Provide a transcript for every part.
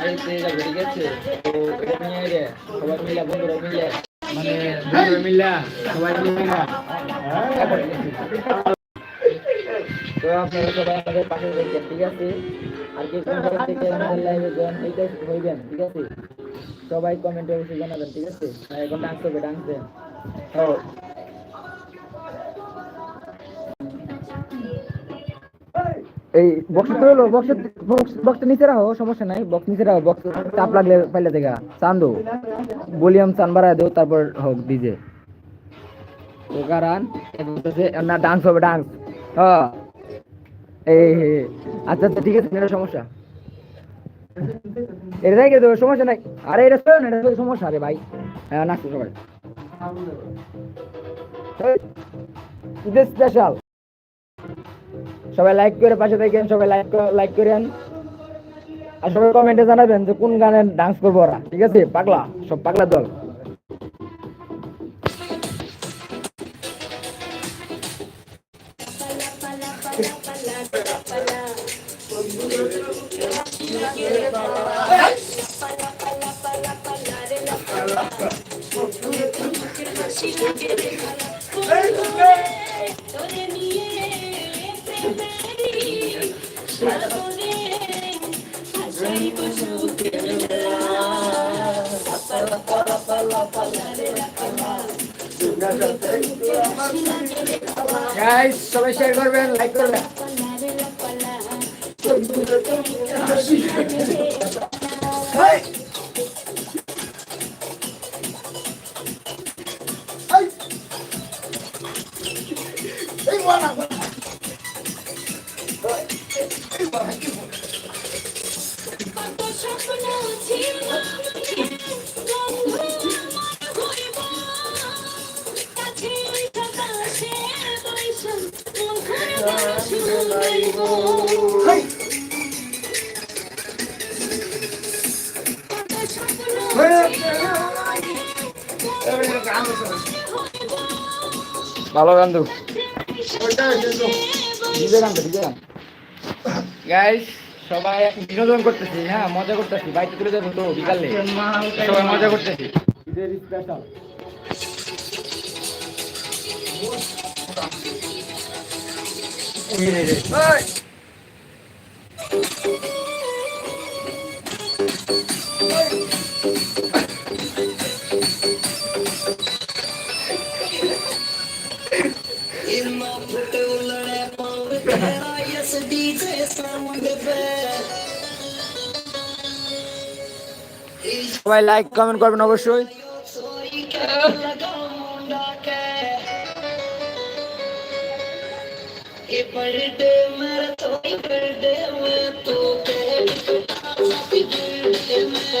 সবাই মিলে মানে তো আপনারা সবাই আমাদের পাশে ঠিক আছে? আর কি কোন থেকে আমাদের লাইভে জয়েন হইতে হইবেন ঠিক আছে? সবাই কমেন্টে অবশ্যই জানাবেন ঠিক আছে? এখন ডান্স হবে ডান্স দেন। এই বক্স তো হলো বক্স বক্স নিচে রাখো, সমস্যা নাই। বক্স নিচে রাখো বক্স চাপ লাগলে পাইলে দেখা চান্দো। ভলিউম চান দেও, তারপর হোক ডিজে তো কারণ না ডান্স হবে ডান্স হ্যাঁ এই আচ্ছা আচ্ছা ঠিক আছে, এটা সমস্যা। এটা রেখে দেবো সমস্যা নাই। আরে, এটা শোন, এটা তো সমস্যা, আরে ভাই। হ্যাঁ নাচো সবাই। স্পেশাল সবাই লাইক করে পাশে দেখেন সবাই লাইক লাইক করেন। আর সবাই কমেন্টে জানাবেন যে কোন গানের ডান্স করব ওরা, ঠিক আছে? পাগলা, সব পাগলা দল। গাইস সবাই শেয়ার করবেন লাইক করবেন ভালো গান তো। গাইস সবাই বিনোদন করতেছি হ্যাঁ মজা করতেছি। বাইকে তুলে যাব তো বিকালে। সবাই মজা করতেছি। স্পেশাল সবাই লাইক কমেন্ট করবেন অবশ্যই। बर्थडे मेरा तो बर्थडे में तो हैप्पी बर्थडे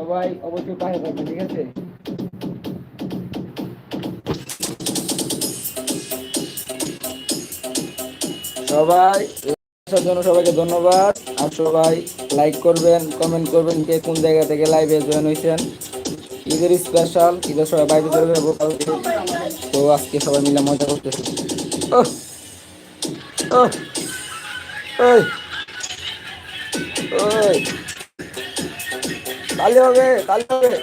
সবাই অবশ্যই পাশে থাকবে ঠিক আছে? সবাই আসার জন্য সবাইকে ধন্যবাদ। আর সবাই লাইক করবেন কমেন্ট করবেন কে কোন জায়গা থেকে লাইভে জয়েন হয়েছেন। ঈদের স্পেশাল ঈদের সবাই বাইরে চলে যাব তো আজকে সবাই মিলে মজা করতেছি। ওহ তালি হবে তালি হবে।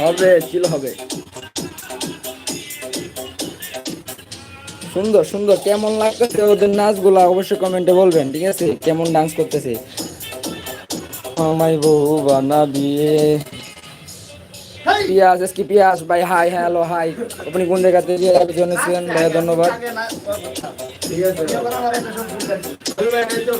হবে হবে। সুন্দর সুন্দর। কেমন লাগতেছে ওদের নাচগুলা অবশ্যই কমেন্টে বলবেন, ঠিক আছে? কেমন ডান্স করতেছে? আমায় বউ বানাবিয়ে পিয়াস এসকি পিয়াস ভাই হাই হ্যালো হাই। আপনি কোন জায়গাতে দিয়ে জন্মেছেন ভাই ধন্যবাদ ঠিক আছে এবার আমার একটা সব ভুল আছে। ওই ভাই, এই তো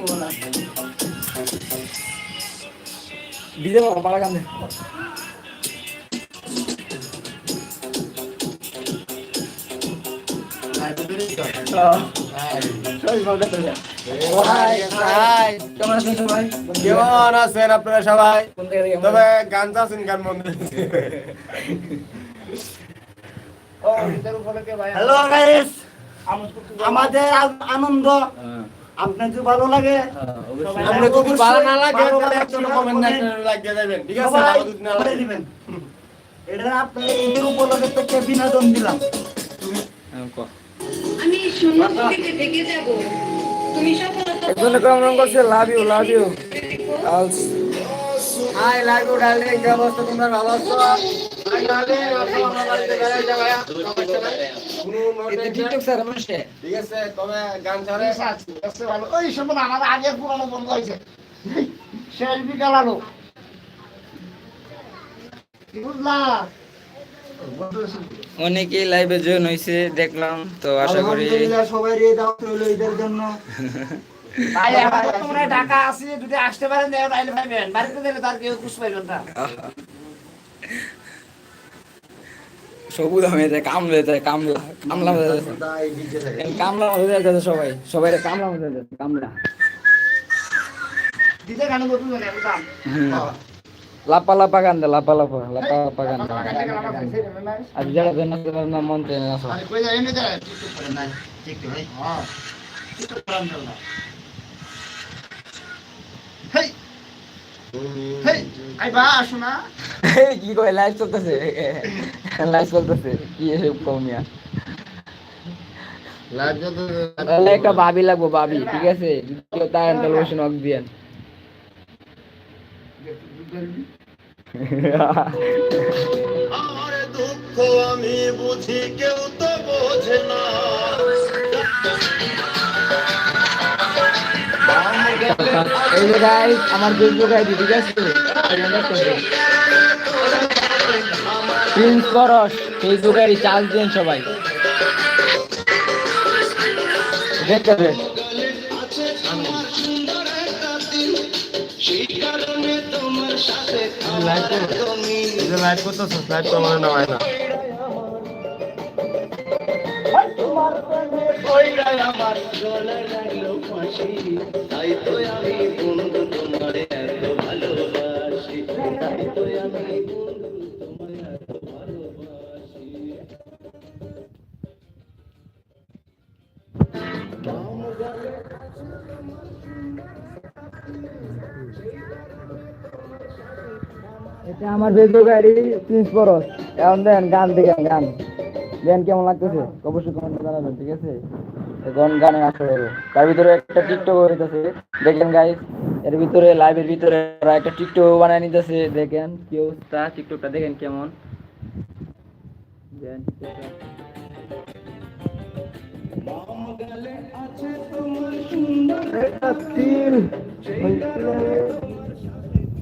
বলা ডিজে বাবা পালা গান দে। সবাই ভালো দেখতে হাই হাই কেমন আছেন সবাই কেমন আছেন আপনারা সবাই? তবে গান চাচ্ছেন গান বন্ধ হ্যালো গাইস। আমাদের আনন্দ। হ্যাঁ, আপনার যদি ভালো লাগে যদি ভালো না লাগে তাহলে একজন কমেন্ট লাগিয়ে দেবেন ঠিক আছে? ভালো যদি না লাগে। দিবেন। এটা আপনার উপলক্ষে থেকে বিনোদন দিলাম। আমি থেকে থেকে যাব। সফলতা কেমন করছে লাভ ইউ লাভ ইউ আলস হাই লাগু ডালে কি অবস্থা তোমরা ভালো আছো? ঠিক আছে তবে গান ছাড়ে। ওই সময় আমার আগে পুরানো বন্ধ হয়েছে শেষ বিকাল আলো। বুঝলা? অনেকেই লাইভে জয়েন হয়েছে দেখলাম তো আশা করি সবাই রে দাওয়াত রইল ঈদের জন্য। ভাই এখন তোমরা ঢাকা আসি যদি আসতে পারেন দেখো তাইলে পাইবেন বাড়িতে দিলে তার কেউ খুশ পাইবেন না। সবুজ যায় কামলে কামলা কামলা হয়ে যাচ্ছে কামলা হয়ে যাচ্ছে সবাই। সবাই কামলা হয়ে যাচ্ছে কামলা দিতে গান বলতে না বুঝলাম লাপা লাপা গান দে লাপা লাপা লাপা লাপা গান আর যারা আছে না মন তেনে না আরে কই যায় এনে যায়। টিকটক করে নাই টিকটক ভাই হ্যাঁ টিকটক করাম না হেই হেই আই বা আসো না। কি কয় লাইভ চলতেছে? লাইভ চলতেছে। কি এসব কমিয়া তাহলে একটা ভাবি লাগবো ভাবি ঠিক আছে? তাহলে বসে নক দিয়েন আমার দুঃখ আমি বুঝি কেউ তো বোঝে না। এই যে আমার আছে? প্রিন্স পরশ ফেসবুক চার্জ দিন সবাই। দেখতে আমার তুমি লাইভ করতেছো লাইভ তো আমার নামায় না আমার গলা তাই তো আমি আমার ফেসবুক আইডি প্রিন্স পরশ। এখন দেন, গান দেখেন গান। দেন কেমন লাগতেছে? অবশ্যই কমেন্টে জানাবেন, ঠিক আছে? এখন গানের আসরে তার ভিতরে একটা টিকটক হইতেছে। দেখেন গাইস এর ভিতরে লাইভের ভিতরে একটা টিকটক বানায় নিতেছে। দেখেন কি অবস্থা টিকটকটা দেখেন কেমন। দেন টিকটকটা। একটা তিল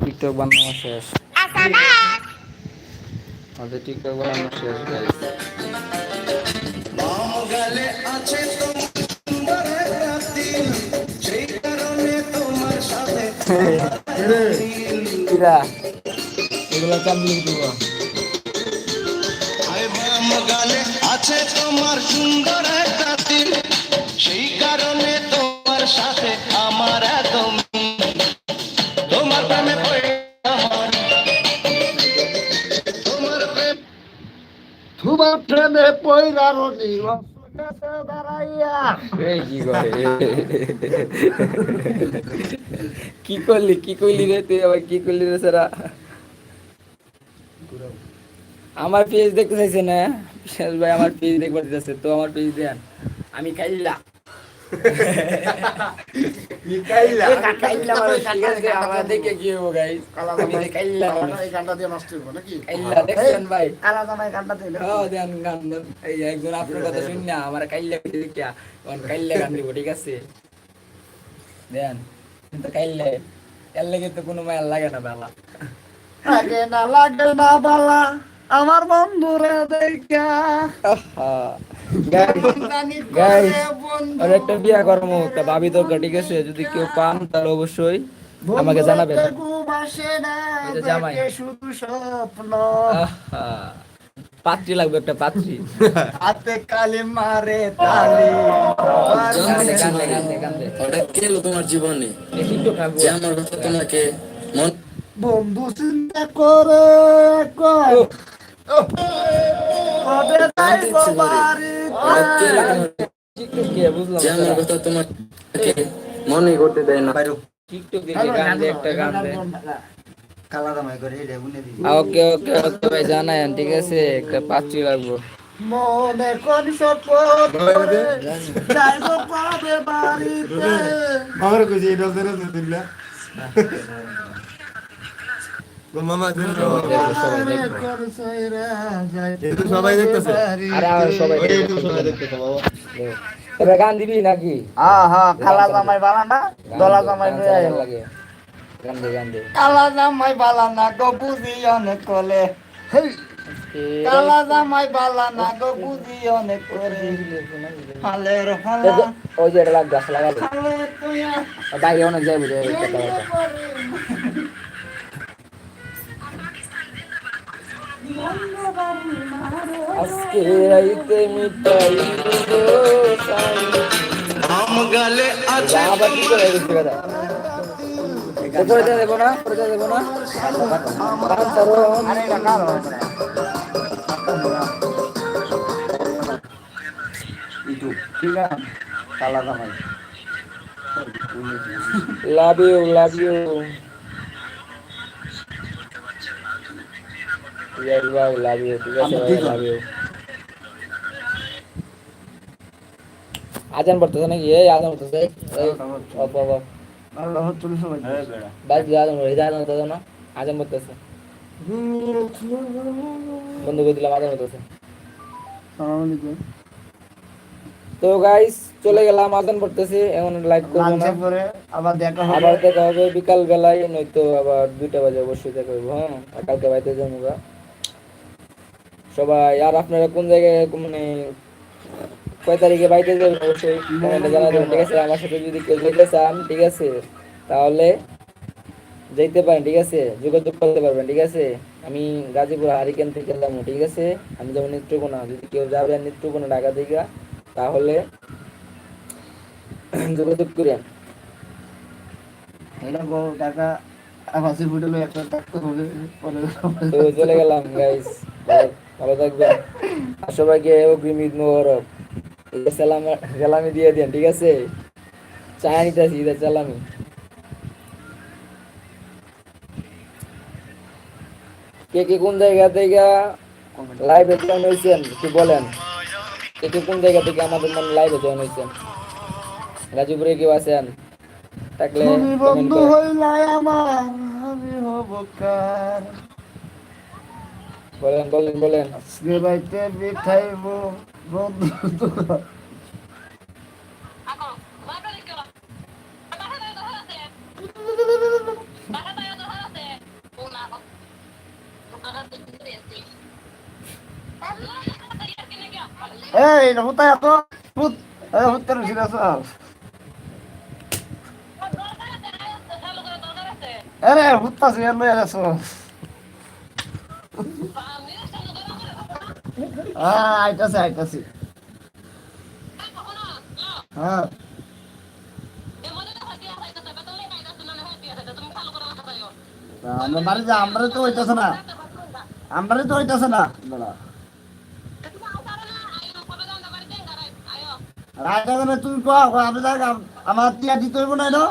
টিকটক বানানো শেষ আমাদের টিকটক বানানো শেষ গাইস সেই আছে তোমার সুন্দর একটা তিল সেই কারণে তোমার সাথে কি করলি? কি করলি রে তুই আবার? কি করলি রে সারা? আমার পেজ দেখতে চাইছে না? শেষ ভাই, আমার পেজ দেখবার দিতেছে। তো আমার পেজ দেন। আমি খাইলা একজন আপনার কথা শুন না আমার কাইল্লা কোন কাইল্লা গান দিব ঠিক আছে দেন কিন্তু কাইল্লা এর লাগে তো কোনো মায়ের লাগে না বেলা লাগে না লাগে না বালা আমার বন্ধুরা দেখা একটা বিয়া করব তা ভাবি দরকার ঠিক আছে? যদি কেউ পান তাহলে অবশ্যই আমাকে জানাবেন। যে জামাই। শুধু স্বপ্ন পাত্রী লাগবে একটা পাত্রী। হাতে কালি মারে তালি। ওটা কে এলো তোমার জীবনে? যে আমার কথা তোমাকে মন বন্ধু চিন্তা করে কয়, কবে যাইব ওটা কে এলো বাড়িতে? টিকটক কে বুঝলাম যে আমার কথা তোমাকে মনে করতে দেয় না। টিকটক দেখে গান দে একটা গান দে। কালা জামাই করে এটা বুনে দিবি। ওকে ওকে ওকে ভাই জানায়েন ঠিক আছে? একটা পাত্রী লাগবো। মনে কোন স্বপ্ন করে যাইব পাবে বাড়িতে? আমার কইছে এটা ধরে দিলা সবাই দেখতেছে। তবে গান দিবি নাকি হ্যাঁ হ্যাঁ কালা জামাই বালা না গান দলা জামাই লাগে গান দে গান দে কালা জামাই বালা না গো বুঝি অনেক কলে। কালা জামাই বালা না গো বুঝি অনেক করে হালের হালা। ওই যে এটা লাগ গাছ লাগাবো। হালে বাইরে অনেক যাইবো রে আজকে রাইতে মিটাই দেবো সাই। গালে আছে আবার কি করে গেছে কথা করে দেবো না করে দেবো না। ঠিক আছে কালা লাভ ইউ লাভ ইউ ইয়াস ভাই লাভ ইউ ঠিক আছে ভাই লাভ ইউ আজান পড়তেছে নাকি এই আজান পড়তেছে এই অপ অপ অপ। আল্লাহ তুলি সবাই বাস দিয়ে আজান পড়ে আজান পড়তেছে না আজান পড়তেছে বন্ধ করে দিলাম আজান পড়তেছে তো গাইস চলে গেলাম আজান পড়তেছে এখন লাইক করব না লাঞ্চে পরে আবার দেখা হবে আবার দেখা হবে বিকাল বেলায় নয়তো আবার দুইটা বাজে অবশ্যই দেখা করব হ্যাঁ আর কালকে বাড়িতে যাব গা। সবাই আর আপনারা কোন জায়গায় মানে কয় তারিখে বাড়িতে যাবেন অবশ্যই কমেন্টে জানাবেন ঠিক আছে? আমার সাথে যদি কেউ যেতে চান ঠিক আছে তাহলে যেতে পারেন ঠিক আছে? যোগাযোগ করতে পারবেন ঠিক আছে? আমি গাজীপুর হারিকেন থেকে এলাম ঠিক আছে? আমি যাব নেত্রকোনা যদি কেউ যাবেন নেত্রকোনা ঢাকা থেকে তাহলে যোগাযোগ করেন। টাকা একটা টাকা হবে তো চলে গেলাম গাইস ভালো থাকবেন। আর সবাইকে অগ্রিম ঈদ মোবারক। সালাম সালামি দিয়ে দেন ঠিক আছে? চায় নিতেছি ঈদের সালামি। কে কে কোন জায়গা থেকে লাইভে জয়েন হয়েছেন একটু বলেন। থেকে কোন জায়গা থেকে আমাদের মানে লাইভে জয়েন হয়েছেন? গাজীপুরে কেউ আছেন? থাকলে বন্ধু হইলাই আমার আমি হব কার? বলেন বলেন বলেন। আজকে রাইতে মিঠাইব বন্ধু এই হতা এত ভূত এই হত্যার ছিল আরে হত্যা ছিল লই আছো হ্যাঁ আইতাছে আইতাছে। হ্যাঁ। আমরা আমরা তো হইতাছে না। আমরা তো হইতাছে না। তুমি কোয়া আমি আমার টিয়া দিতে হইব না এটা